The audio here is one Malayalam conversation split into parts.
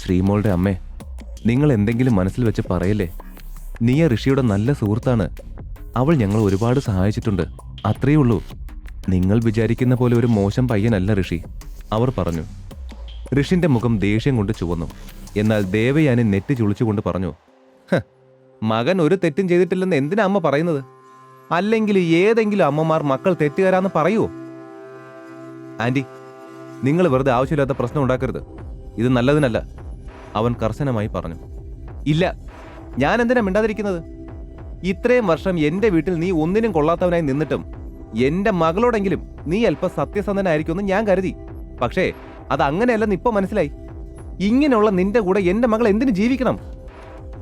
ശ്രീമോളുടെ അമ്മേ നിങ്ങൾ എന്തെങ്കിലും മനസ്സിൽ വെച്ച് പറയല്ലേ? നീയ ഋഷിയുടെ നല്ല സുഹൃത്താണ്. അവൾ ഞങ്ങൾ ഒരുപാട് സഹായിച്ചിട്ടുണ്ട്. അത്രയേ ഉള്ളൂ. നിങ്ങൾ വിചാരിക്കുന്ന പോലെ ഒരു മോശം പയ്യനല്ല ഋഷി അവർ പറഞ്ഞു. ഋഷിന്റെ മുഖം ദേഷ്യം കൊണ്ട് ചുവന്നു. എന്നാൽ ദേവയാനി നെറ്റി ചുളിച്ചുകൊണ്ട് പറഞ്ഞു മകൻ ഒരു തെറ്റും ചെയ്തിട്ടില്ലെന്ന് എന്തിനാ അമ്മ പറയുന്നത്? അല്ലെങ്കിൽ ഏതെങ്കിലും അമ്മമാർ മക്കൾ തെറ്റുകാരാന്ന് പറയുവോ? ആന്റി നിങ്ങൾ വെറുതെ ആവശ്യമില്ലാത്ത പ്രശ്നം ഉണ്ടാക്കരുത്. ഇത് നല്ലതിനല്ല. അവൻ കർശനമായി പറഞ്ഞു. ഇല്ല ഞാൻ എന്തിനാ മിണ്ടാതിരിക്കുന്നത്? ഇത്രയും വർഷം എന്റെ വീട്ടിൽ നീ ഒന്നിനും കൊള്ളാത്തവനായി നിന്നിട്ടും എന്റെ മകളോടെങ്കിലും നീ അല്പം സത്യസന്ധനായിരിക്കുമെന്ന് ഞാൻ കരുതി. പക്ഷേ അത് അങ്ങനെയല്ലെന്ന് ഇപ്പൊ മനസ്സിലായി. ഇങ്ങനെയുള്ള നിന്റെ കൂടെ എന്റെ മകൾ എന്തിനു ജീവിക്കണം?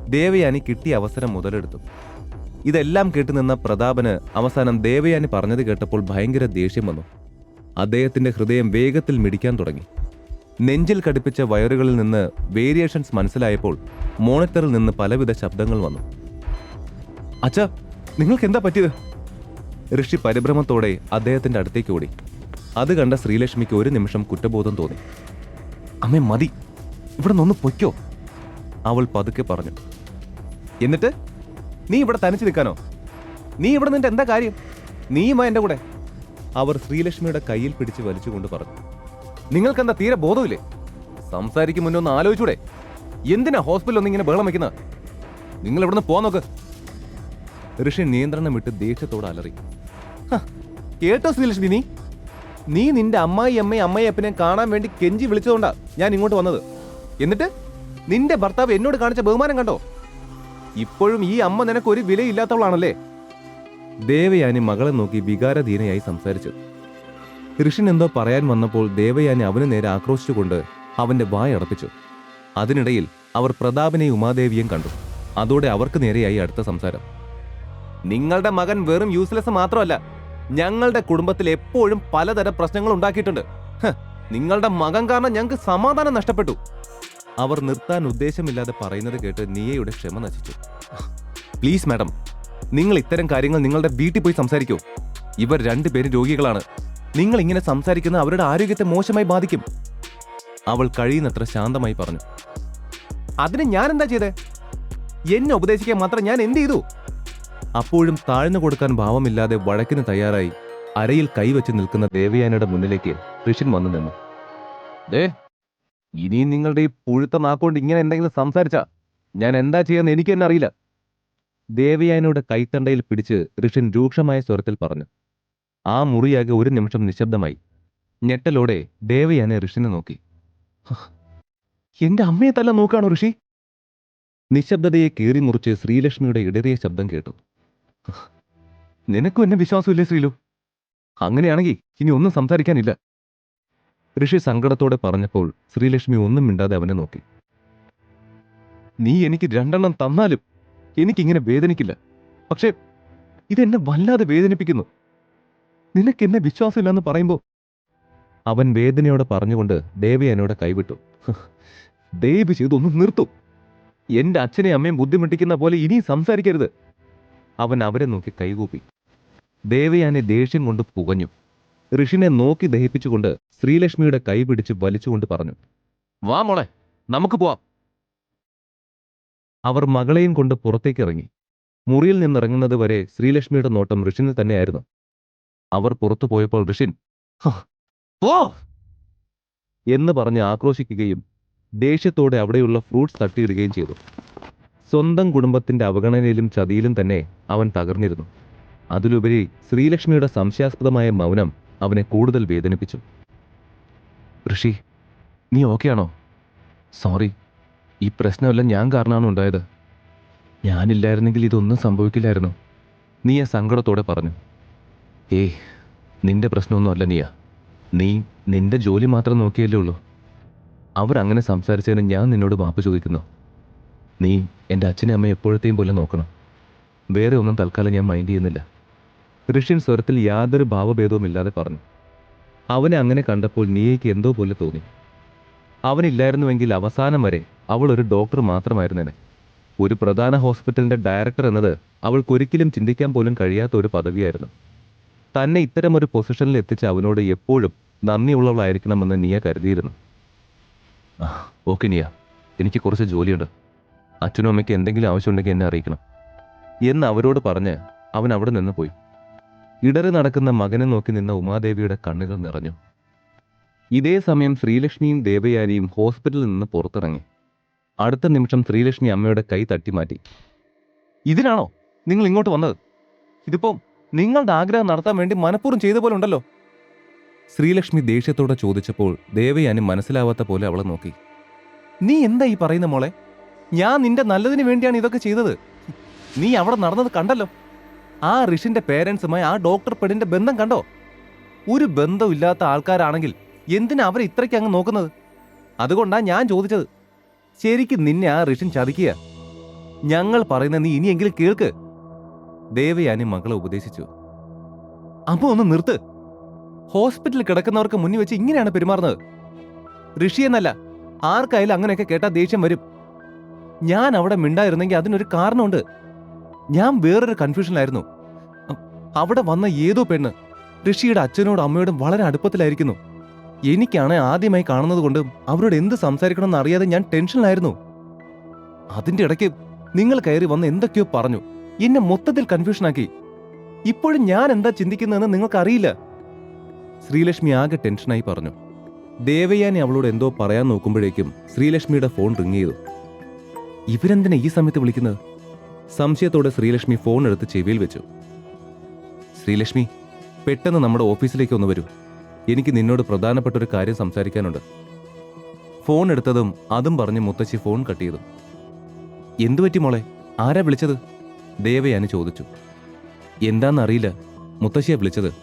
ദേവയാനി കിട്ടിയ അവസരം മുതലെടുത്തു. ഇതെല്ലാം കേട്ടു നിന്ന പ്രതാപന് അവസാനം ദേവയാനി പറഞ്ഞത് കേട്ടപ്പോൾ ഭയങ്കര ദേഷ്യം വന്നു. അദ്ദേഹത്തിന്റെ ഹൃദയം വേഗത്തിൽ മിടിക്കാൻ തുടങ്ങി. നെഞ്ചിൽ കടുപ്പിച്ച വയറുകളിൽ നിന്ന് വേരിയേഷൻസ് മനസ്സിലായപ്പോൾ മോണിറ്ററിൽ നിന്ന് പലവിധ ശബ്ദങ്ങൾ വന്നു. അച്ഛ നിങ്ങൾക്ക് എന്താ പറ്റിയത്? ഋഷി പരിഭ്രമത്തോടെ അദ്ദേഹത്തിന്റെ അടുത്തേക്ക് ഓടി. അത് കണ്ട ശ്രീലക്ഷ്മിക്ക് ഒരു നിമിഷം കുറ്റബോധം തോന്നി. അമ്മേ മതി. ഇവിടെ നിന്ന് പൊയ്ക്കോ. അവൾ പതുക്കെ പറഞ്ഞു. എന്നിട്ട്? നീ ഇവിടെ തനിച്ച് നിൽക്കാനോ? നീ ഇവിടെ നിന്റെ എന്താ കാര്യം? നീയുമാ എന്റെ കൂടെ? അവർ ശ്രീലക്ഷ്മിയുടെ കയ്യിൽ പിടിച്ച് വലിച്ചുകൊണ്ട് പറഞ്ഞു. നിങ്ങൾക്കെന്താ തീരെ ബോധമില്ലേ? സംസാരിക്കും മുന്നേ ഒന്ന് ആലോചിച്ചൂടെ. എന്തിനാ ഹോസ്പിറ്റലിൽ ഒന്നിങ്ങനെ ബഹളം വെക്കുന്നത് നിങ്ങൾ ഇവിടുന്ന് പോ നോക്ക്. ഋഷി നിയന്ത്രണം വിട്ട് ദേഷ്യത്തോട് അലറി. "ഹ, കേട്ടോ ശ്രീലക്ഷ്മി നീ നീ നിന്റെ അമ്മായി അമ്മയും അമ്മയപ്പനെ കാണാൻ വേണ്ടി കെഞ്ചി വിളിച്ചതുകൊണ്ടാ ഞാൻ ഇങ്ങോട്ട് വന്നത്. എന്നിട്ട് നിന്റെ ഭർത്താവ് എന്നോട് കാണിച്ച ബഹുമാനം കണ്ടോ? ഇപ്പോഴും ഈ അമ്മ നിനക്ക് ഒരു വിലയില്ലാത്തവളാണല്ലേ? ദേവയാനി മകളെ നോക്കി വികാരധീനയായി സംസാരിച്ചു. ഋഷിൻ എന്തോ പറയാൻ വന്നപ്പോൾ ദേവയാനി അവന് നേരെ ആക്രോശിച്ചുകൊണ്ട് അവന്റെ വായ അടപ്പിച്ചു. അതിനിടയിൽ അവർ പ്രതാപനെയും ഉമാദേവിയും കണ്ടു. അതോടെ അവർക്ക് നേരെയായി അടുത്ത സംസാരം. നിങ്ങളുടെ മകൻ വെറും യൂസ്ലെസ് മാത്രമല്ല. ഞങ്ങളുടെ കുടുംബത്തിൽ എപ്പോഴും പലതരം പ്രശ്നങ്ങൾ ഉണ്ടാക്കിയിട്ടുണ്ട്. നിങ്ങളുടെ മകൻ കാരണം ഞങ്ങൾക്ക് സമാധാനം നഷ്ടപ്പെട്ടു. അവർ നിർത്താൻ ഉദ്ദേശമില്ലാതെ പറയുന്നത് കേട്ട് നിയയുടെ ക്ഷമ നശിച്ചു. പ്ലീസ് മാഡം നിങ്ങൾ ഇത്തരം കാര്യങ്ങൾ നിങ്ങളുടെ വീട്ടിൽ പോയി സംസാരിക്കൂ. ഇവർ രണ്ടുപേരും രോഗികളാണ്. നിങ്ങൾ ഇങ്ങനെ സംസാരിക്കുന്ന അവരുടെ ആരോഗ്യത്തെ മോശമായി ബാധിക്കും. അവൾ കഴിയുന്നത്ര ശാന്തമായി പറഞ്ഞു. അതിന് ഞാൻ എന്താ ചെയ്തേ? എന്നെ ഉപദേശിക്കാൻ മാത്രം ഞാൻ എന്ത് ചെയ്തു? അപ്പോഴും താഴ്ന്നു കൊടുക്കാൻ ഭാവമില്ലാതെ വഴക്കിന് തയ്യാറായി അരയിൽ കൈവച്ച് നിൽക്കുന്ന ദേവയാനയുടെ മുന്നിലേക്ക് ഋഷിൻ വന്നു നിന്നു. ദേ ഇനിയും നിങ്ങളുടെ ഈ പുഴുത്ത നാക്കൊണ്ട് ഇങ്ങനെ എന്തെങ്കിലും സംസാരിച്ചാ ഞാൻ എന്താ ചെയ്യാന്ന് എനിക്ക് തന്നെ അറിയില്ല. ദേവയാനയുടെ കൈത്തണ്ടയിൽ പിടിച്ച് ഋഷിൻ രൂക്ഷമായ സ്വരത്തിൽ പറഞ്ഞു. ആ മുറിയാകെ ഒരു നിമിഷം നിശബ്ദമായി. ഞെട്ടലോടെ ദേവയാനെ ഋഷിനെ നോക്കി. "ഹ, എന്റെ അമ്മയെ തല്ല നോക്കാണോ ഋഷി? നിശബ്ദതയെ കീറി മുറിച്ച് ശ്രീലക്ഷ്മിയുടെ ഇടറിയ ശബ്ദം കേട്ടു. "ഹ, നിനക്കും എന്നെ വിശ്വാസമില്ലേ ശ്രീലു? അങ്ങനെയാണെങ്കിൽ ഇനി ഒന്നും സംസാരിക്കാനില്ല. ഋഷി സങ്കടത്തോടെ പറഞ്ഞപ്പോൾ ശ്രീലക്ഷ്മി ഒന്നും മിണ്ടാതെ അവനെ നോക്കി. നീ എനിക്ക് രണ്ടെണ്ണം തന്നാലും എനിക്കിങ്ങനെ വേദനിക്കില്ല. പക്ഷേ ഇതെന്നെ വല്ലാതെ വേദനിപ്പിക്കുന്നു. നിനക്ക് എന്നെ വിശ്വാസമില്ലെന്ന് പറയുമ്പോ? അവൻ വേദനയോടെ പറഞ്ഞുകൊണ്ട് ദേവയാനോടെ കൈവിട്ടു. ദേവി ചെയ്തൊന്ന് നിർത്തൂ. എന്റെ അച്ഛനെയും അമ്മയും ബുദ്ധിമുട്ടിക്കുന്ന പോലെ ഇനിയും സംസാരിക്കരുത്. അവൻ അവരെ നോക്കി കൈകൂപ്പി. ദേവയാനെ ദേഷ്യം കൊണ്ട് പുകഞ്ഞു. ഋഷിനെ നോക്കി ദഹിപ്പിച്ചുകൊണ്ട് ശ്രീലക്ഷ്മിയുടെ കൈ പിടിച്ച് വലിച്ചുകൊണ്ട് പറഞ്ഞു വാ മോളെ നമുക്ക് പോവാം. അവർ മകളെയും കൊണ്ട് പുറത്തേക്ക് ഇറങ്ങി മുറിയിൽ നിന്നിറങ്ങുന്നത് വരെ ശ്രീലക്ഷ്മിയുടെ നോട്ടം ഋഷിനെ തന്നെയായിരുന്നു. അവർ പുറത്തു പോയപ്പോൾ ഋഷിൻ "ഹ, പോ! എന്ന് പറഞ്ഞ് ആക്രോശിക്കുകയും ദേഷ്യത്തോടെ അവിടെയുള്ള ഫ്രൂട്ട്സ് തട്ടിയിടുകയും ചെയ്തു. സ്വന്തം കുടുംബത്തിന്റെ അവഗണനയിലും ചതിയിലും തന്നെ അവൻ തകർന്നിരുന്നു. അതിലുപരി ശ്രീലക്ഷ്മിയുടെ സംശയാസ്പദമായ മൗനം അവനെ കൂടുതൽ വേദനിപ്പിച്ചു. ഋഷി നീ ഓക്കെയാണോ? സോറി ഈ പ്രശ്നമെല്ലാം ഞാൻ കാരണമാണ് ഉണ്ടായത്. ഞാനില്ലായിരുന്നെങ്കിൽ ഇതൊന്നും സംഭവിക്കില്ലായിരുന്നു നീയെ സങ്കടത്തോടെ പറഞ്ഞു. ഏയ് നിന്റെ പ്രശ്നമൊന്നും അല്ല നീയ. നീ നിന്റെ ജോലി മാത്രം നോക്കിയല്ലേ ഉള്ളൂ. അവരങ്ങനെ സംസാരിച്ചതിന് ഞാൻ നിന്നോട് മാപ്പ് ചോദിക്കുന്നു. നീ എന്റെ അച്ഛനെ അമ്മയെ എപ്പോഴത്തെയും പോലെ നോക്കണം. വേറെ ഒന്നും തൽക്കാലം ഞാൻ മൈൻഡ് ചെയ്യുന്നില്ല. ഋഷ്യൻ സ്വരത്തിൽ യാതൊരു ഭാവഭേദവും ഇല്ലാതെ പറഞ്ഞു. അവനെ അങ്ങനെ കണ്ടപ്പോൾ നീയയ്ക്ക് എന്തോ പോലെ തോന്നി. അവനില്ലായിരുന്നുവെങ്കിൽ അവസാനം വരെ അവൾ ഒരു ഡോക്ടർ മാത്രമായിരുന്നേനെ. ഒരു പ്രധാന ഹോസ്പിറ്റലിന്റെ ഡയറക്ടർ എന്നത് അവൾക്കൊരിക്കലും ചിന്തിക്കാൻ പോലും കഴിയാത്ത ഒരു പദവിയായിരുന്നു. തന്നെ ഇത്തരം ഒരു പൊസിഷനിൽ എത്തിച്ച അവനോട് എപ്പോഴും നന്ദിയുള്ളവളായിരിക്കണമെന്ന് നിയ കരുതിയിരുന്നു. ഓക്കെ നിയ. എനിക്ക് കുറച്ച് ജോലിയുണ്ട്. അച്ഛനും അമ്മയ്ക്ക് എന്തെങ്കിലും ആവശ്യമുണ്ടെങ്കിൽ എന്നെ അറിയിക്കണം. എന്ന് അവരോട് പറഞ്ഞ് അവൻ അവിടെ നിന്ന് പോയി. ഇടറി നടക്കുന്ന മകനെ നോക്കി നിന്ന ഉമാദേവിയുടെ കണ്ണുകൾ നിറഞ്ഞു. ഇതേ സമയം ശ്രീലക്ഷ്മിയും ദേവയാനിയും ഹോസ്പിറ്റലിൽ നിന്ന് പുറത്തിറങ്ങി. അടുത്ത നിമിഷം ശ്രീലക്ഷ്മി അമ്മയുടെ കൈ തട്ടി മാറ്റി ഇതിനാണോ നിങ്ങൾ ഇങ്ങോട്ട് വന്നത്? ഇതിപ്പോ നിങ്ങളുടെ ആഗ്രഹം നടത്താൻ വേണ്ടി മനഃപൂർവം ചെയ്ത പോലെ ഉണ്ടല്ലോ. ശ്രീലക്ഷ്മി ദേഷ്യത്തോടെ ചോദിച്ചപ്പോൾ ദേവയാനി മനസ്സിലാവാത്ത പോലെ അവളെ നോക്കി. നീ എന്താ ഈ പറയുന്ന മോളെ? ഞാൻ നിന്റെ നല്ലതിന് വേണ്ടിയാണ് ഇതൊക്കെ ചെയ്തത്. നീ അവിടെ നടന്നത് കണ്ടല്ലോ. ആ ഋഷിന്റെ പേരൻസുമായി ആ ഡോക്ടർ പെടിന്റെ ബന്ധം കണ്ടോ? ഒരു ബന്ധമില്ലാത്ത ആൾക്കാരാണെങ്കിൽ എന്തിനാ അവരെ ഇത്രയ്ക്ക് അങ്ങ് നോക്കുന്നത്? അതുകൊണ്ടാ ഞാൻ ചോദിച്ചത്. ശരിക്കും നിന്നെ ആ ഋഷിൻ ചതിക്കുക? ഞങ്ങൾ പറയുന്ന നീ ഇനിയെങ്കിലും കേൾക്ക്. ദേവയാനി മകളെ ഉപദേശിച്ചു. അമ്മ ഒന്ന് നിർത്ത്. ഹോസ്പിറ്റലിൽ കിടക്കുന്നവർക്ക് മുന്നിൽ വെച്ച് ഇങ്ങനെയാണ് പെരുമാറുന്നത്. ഋഷി എന്നല്ല ആർക്കായാലും അങ്ങനെയൊക്കെ കേട്ടാൽ ദേഷ്യം വരും. ഞാൻ അവിടെ മിണ്ടായിരുന്നെങ്കിൽ അതിനൊരു കാരണമുണ്ട്. ഞാൻ വേറൊരു കൺഫ്യൂഷനിലായിരുന്നു. അവിടെ വന്ന ഏതോ പെണ്ണ് ഋഷിയുടെ അച്ഛനോടും അമ്മയോടും വളരെ അടുപ്പത്തിലായിരിക്കുന്നു. എനിക്കാണ് ആദ്യമായി കാണുന്നത് കൊണ്ട് അവരോട് എന്ത് സംസാരിക്കണമെന്ന് അറിയാതെ ഞാൻ ടെൻഷനിലായിരുന്നു. അതിന്റെ ഇടയ്ക്ക് നിങ്ങൾ കയറി വന്ന് എന്തൊക്കെയോ പറഞ്ഞു. എന്നെ മൊത്തത്തിൽ കൺഫ്യൂഷനാക്കി ഇപ്പോഴും ഞാൻ എന്താ ചിന്തിക്കുന്നതെന്ന് നിങ്ങൾക്കറിയില്ല. ശ്രീലക്ഷ്മി ആകെ ടെൻഷനായി പറഞ്ഞു. ദേവയാനി അവളോട് എന്തോ പറയാൻ നോക്കുമ്പോഴേക്കും ശ്രീലക്ഷ്മിയുടെ ഫോൺ റിങ് ചെയ്തു. ഇവരെന്തിനാ ഈ സമയത്ത് വിളിക്കുന്നത്? സംശയത്തോടെ ശ്രീലക്ഷ്മി ഫോൺ എടുത്ത് ചെവിയിൽ വെച്ചു. ശ്രീലക്ഷ്മി പെട്ടെന്ന് നമ്മുടെ ഓഫീസിലേക്ക് ഒന്ന് വരൂ. എനിക്ക് നിന്നോട് പ്രധാനപ്പെട്ട ഒരു കാര്യം സംസാരിക്കാനുണ്ട്. ഫോൺ എടുത്തതും അതും പറഞ്ഞ് മുത്തശ്ശി ഫോൺ കട്ട് ചെയ്തു. എന്തു പറ്റി മോളെ? ആരാ വിളിച്ചത്? ദേവയാനി ചോദിച്ചു. എന്താണെന്നറിയില്ല മുത്തശ്ശിയെ വിളിച്ചത്.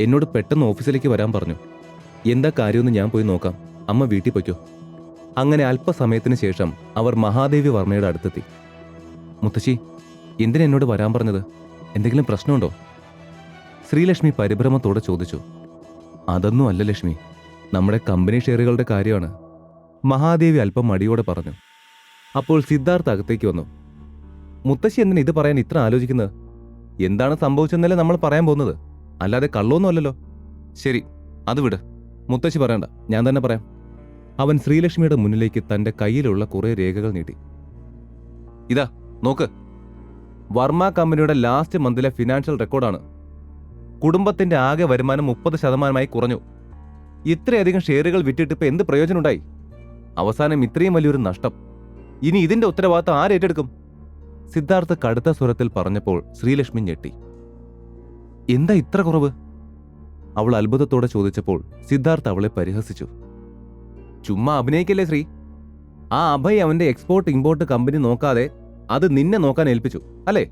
എന്നോട് പെട്ടെന്ന് ഓഫീസിലേക്ക് വരാൻ പറഞ്ഞു. എന്താ കാര്യമെന്ന് ഞാൻ പോയി നോക്കാം. അമ്മ വീട്ടിൽ പൊയ്ക്കോ. അങ്ങനെ അല്പസമയത്തിന് ശേഷം അവർ മഹാദേവി വർമ്മയുടെ അടുത്തെത്തി. മുത്തശ്ശി എന്തിനാ എന്നോട് വരാൻ പറഞ്ഞത്? എന്തെങ്കിലും പ്രശ്നമുണ്ടോ? ശ്രീലക്ഷ്മി പരിഭ്രമത്തോടെ ചോദിച്ചു. അതൊന്നും അല്ല ലക്ഷ്മി. നമ്മുടെ കമ്പനി ഷെയറുകളുടെ കാര്യമാണ്. മഹാദേവി അല്പം മടിയോടെ പറഞ്ഞു. അപ്പോൾ സിദ്ധാർത്ഥ് അകത്തേക്ക് വന്നു. മുത്തശ്ശി എന്തിനാ ഇത് പറയാൻ ഇത്ര ആലോചിക്കുന്നത്? എന്താണ് സംഭവിച്ചെന്നല്ലേ നമ്മൾ പറയാൻ പോകുന്നത്? അല്ലാതെ കള്ളൊന്നും അല്ലല്ലോ. ശരി അത് വിട്. മുത്തശ്ശി പറയണ്ട ഞാൻ തന്നെ പറയാം. അവൻ ശ്രീലക്ഷ്മിയുടെ മുന്നിലേക്ക് തന്റെ കയ്യിലുള്ള കുറെ രേഖകൾ നീട്ടി. ഇതാ നോക്ക്. വർമ്മ കമ്പനിയുടെ ലാസ്റ്റ് മന്തിലെ ഫിനാൻഷ്യൽ റെക്കോർഡാണ്. കുടുംബത്തിന്റെ ആകെ വരുമാനം മുപ്പത് ശതമാനമായി കുറഞ്ഞു. ഇത്രയധികം ഷെയറുകൾ വിറ്റിട്ട് ഇപ്പൊ എന്ത് പ്രയോജനമുണ്ടായി? അവസാനം ഇത്രയും വലിയൊരു നഷ്ടം. ഇനി ഇതിന്റെ ഉത്തരവാദിത്തം ആരേറ്റെടുക്കും സിദ്ധാർത്ഥ് കടുത്ത സ്വരത്തിൽ പറഞ്ഞപ്പോൾ ശ്രീലക്ഷ്മി ഞെട്ടി. എന്താ ഇത്ര കുറവ്? അവൾ അത്ഭുതത്തോടെ ചോദിച്ചപ്പോൾ സിദ്ധാർത്ഥ് അവളെ പരിഹസിച്ചു. ചുമ്മാ അഭിനയിക്കല്ലേ ശ്രീ? ആ അഭയ് അവന്റെ എക്സ്പോർട്ട് ഇമ്പോർട്ട് കമ്പനി നോക്കാതെ അത് നിന്നെ നോക്കാൻ ഏൽപ്പിച്ചു അല്ലേ?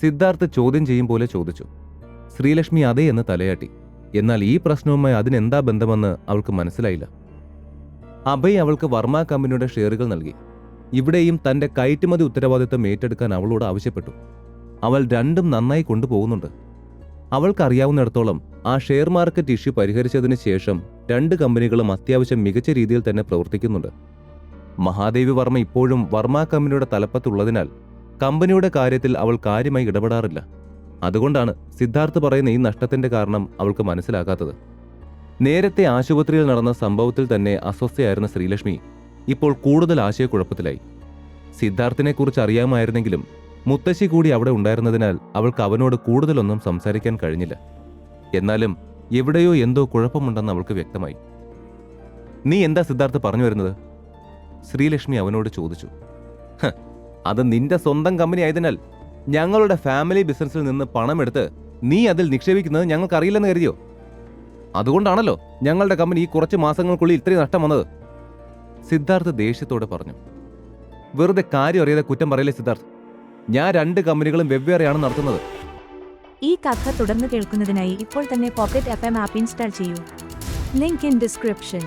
സിദ്ധാർത്ഥ് ചോദ്യം ചെയ്യും പോലെ ചോദിച്ചു. ശ്രീലക്ഷ്മി അതേ എന്ന് തലയാട്ടി. എന്നാൽ ഈ പ്രശ്നവുമായി അതിനെന്താ ബന്ധമെന്ന് അവൾക്ക് മനസ്സിലായില്ല. അഭയ് അവൾക്ക് വർമ്മ കമ്പനിയുടെ ഷെയറുകൾ നൽകി. ഇവിടെയും തന്റെ കയറ്റുമതി ഉത്തരവാദിത്തം ഏറ്റെടുക്കാൻ അവളോട് ആവശ്യപ്പെട്ടു. അവൾ രണ്ടും നന്നായി കൊണ്ടുപോകുന്നുണ്ട്. അവൾക്കറിയാവുന്നിടത്തോളം ആ ഷെയർ മാർക്കറ്റ് ഇഷ്യൂ പരിഹരിച്ചതിന് ശേഷം രണ്ട് കമ്പനികളും അത്യാവശ്യം മികച്ച രീതിയിൽ തന്നെ പ്രവർത്തിക്കുന്നുണ്ട്. മഹാദേവി വർമ്മ ഇപ്പോഴും വർമ്മ കമ്പനിയുടെ തലപ്പത്തുള്ളതിനാൽ കമ്പനിയുടെ കാര്യത്തിൽ അവൾ കാര്യമായി ഇടപെടാറില്ല. അതുകൊണ്ടാണ് സിദ്ധാർത്ഥ് പറയുന്ന ഈ നഷ്ടത്തിന്റെ കാരണം അവൾക്ക് മനസ്സിലാകാത്തത്. നേരത്തെ ആശുപത്രിയിൽ നടന്ന സംഭവത്തിൽ തന്നെ അസ്വസ്ഥയായിരുന്ന ശ്രീലക്ഷ്മി ഇപ്പോൾ കൂടുതൽ ആശയക്കുഴപ്പത്തിലായി. സിദ്ധാർത്ഥിനെക്കുറിച്ച് അറിയാമായിരുന്നെങ്കിലും മുത്തശ്ശി കൂടി അവിടെ ഉണ്ടായിരുന്നതിനാൽ അവൾക്ക് അവനോട് കൂടുതലൊന്നും സംസാരിക്കാൻ കഴിഞ്ഞില്ല. എന്നാലും എവിടെയോ എന്തോ കുഴപ്പമുണ്ടെന്ന് അവൾക്ക് വ്യക്തമായി. നീ എന്താ സിദ്ധാർത്ഥ് പറഞ്ഞു വരുന്നത്? ശ്രീലക്ഷ്മി അവനോട് ചോദിച്ചു. "ഹ്, അത് നിന്റെ സ്വന്തം കമ്പനി ആയതിനാൽ ഞങ്ങളുടെ ഫാമിലി ബിസിനസ്സിൽ നിന്ന് പണമെടുത്ത് നീ അതിൽ നിക്ഷേപിക്കുന്നത് ഞങ്ങൾക്കറിയില്ലെന്ന് കരുതിയോ? അതുകൊണ്ടാണല്ലോ ഞങ്ങളുടെ കമ്പനി ഈ കുറച്ച് മാസങ്ങൾക്കുള്ളിൽ ഇത്രയും നഷ്ടം വന്നത്. സിദ്ധാർത്ഥ് ദേഷ്യത്തോടെ പറഞ്ഞു വെറുതെ കാര്യം അറിയാതെ കുറ്റം പറയില്ലേ സിദ്ധാർത്ഥ്? ഞാൻ രണ്ട് കമ്പനികളും വെവ്വേറെയാണ് നടത്തുന്നത്. ഈ കഥ തുടർന്ന് കേൾക്കുന്നതിനായി ഇപ്പോൾ തന്നെ Pocket F M app install ചെയ്യൂ. Link in description.